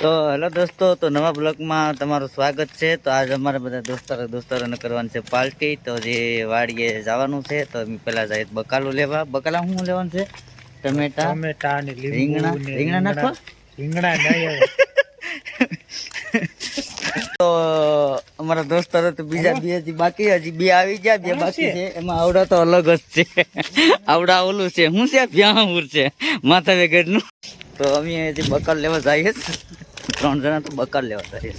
તો હેલો દોસ્તો તો નવા બ્લોગમાં તમારું સ્વાગત છે. તો આજ અમારે બધા દોસ્તારો દોસ્તારોને કરવાની છે પાર્ટી. તો જે વાડીએ જવાનું છે તો અમે પહેલા જાય બકાલું લેવા. બકાલા શું લેવાનું છે? ટમેટા રીંગણા. રીંગણા નાખો. રીંગણા તો અમારા દોસ્તારો તો બીજા બે હજી બાકી હજી બે આવી ગયા બે બાકી છે. એમાં આવડા તો અલગ જ છે. આવડા ઓલું છે. શું છે? ભ્યાહુર છે. માથા વેગડનું તો અમે હજી બકાલ લેવા જઈએ. ત્રણ જણા તો બકાલ લેવા જઈએ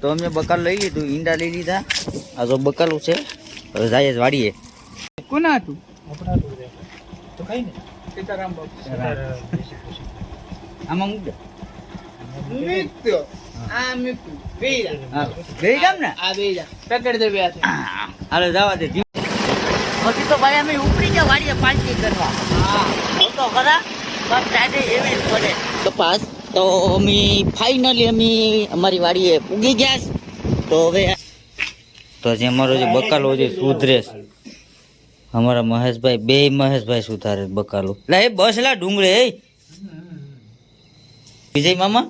તો અમે બકાલ લઈ લીધું ઈંડા લઈ લીધા. આ જો બકાલું છે હવે જાય જ વાડીએ. કોના હતું આપણા તો તો કઈ ને? સીતારામ બાપુ. આમાં મૂક દે. મિત્ર આ મિત્ર હા. ગઈ ગામ ને? આ બેરા પકડ દે બે હાલો જવા દે. પછી તો ભાઈ અમે ઉપડી ગયા વાડીએ પાર્ટી કરવા. હા. તો ખરા બસ આજે એવી જ પડે. કપાસ તો અમે ફાઇનલી અમે અમારી વાડીએ પૂગી ગયા તો હવે તો જે અમારો જે બકાલો છે સુધરે અમારા મહેશભાઈ બે મહેશભાઈ સુધારે બકાલો. લે એ બસ લા ડુંગળે એ. વિજય મામા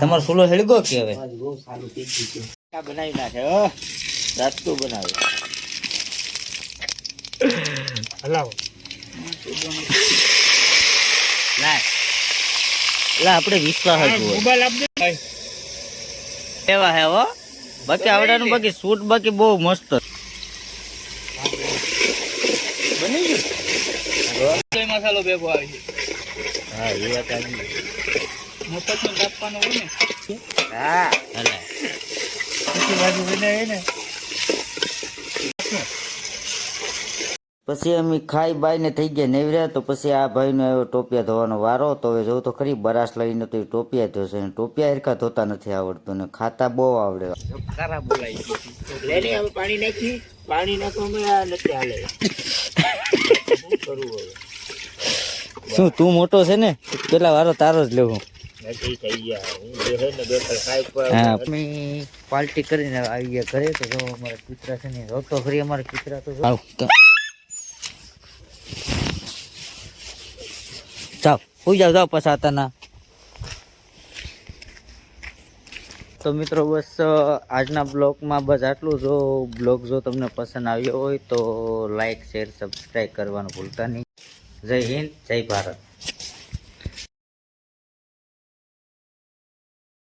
તમારો સુલો હેળગો કે હવે? બનાવી નાખે રાતું બનાવે. હલાવો. લાય. લા આપણે વિશ્વાસ જ હોય. મોબાઈલ આપજે ભાઈ. એવા હે હો. બાકી આવડાનું બાકી શૂટ બાકી બહુ મસ્ત. બની ગયું? મસાલો ભેગો આવી હા એ વાત આવી મફત નો કાપવાનો હોય ને? હા. હાલે. બીજી બાજુ બનાવી ને? પછી અમે ખાઈ બાઈને થઈ ગયા નેવર્યા તો પછી આ ભાઈનો આવ્યો ટોપિયા ધોવાનો વારો. તો હવે જોઉં તો ખરી બરાશ લઈને તો એ ટોપિયા ધોશે અને ટોપિયા હરખા ધોતા નથી આવડતું ને ખાતા બહુ આવડે. કારા બોલાઈ હવે પાણી નાખી પાણી નાખવામાં નથી હાલે. શું કરવું હવે? શું તું મોટો છે ને? પેલા વારો તારો જ લેવું. ને પાર્ટી કરીને આવી ગયા ઘરે તો જો અમારા કૂતરા છે ને રોતો ખરી અમારા કૂતરા તો જાઓ હું જાવ જાઓ પસાતાના તો મિત્રો બસ આજના બ્લોગમાં બસ આટલું જો. બ્લોગ જો તમને પસંદ આવ્યો હોય તો લાઈક, શેર, સબસ્ક્રાઈબ કરવાનું ભૂલતા નહીં. જય હિન્દ, જય ભારત.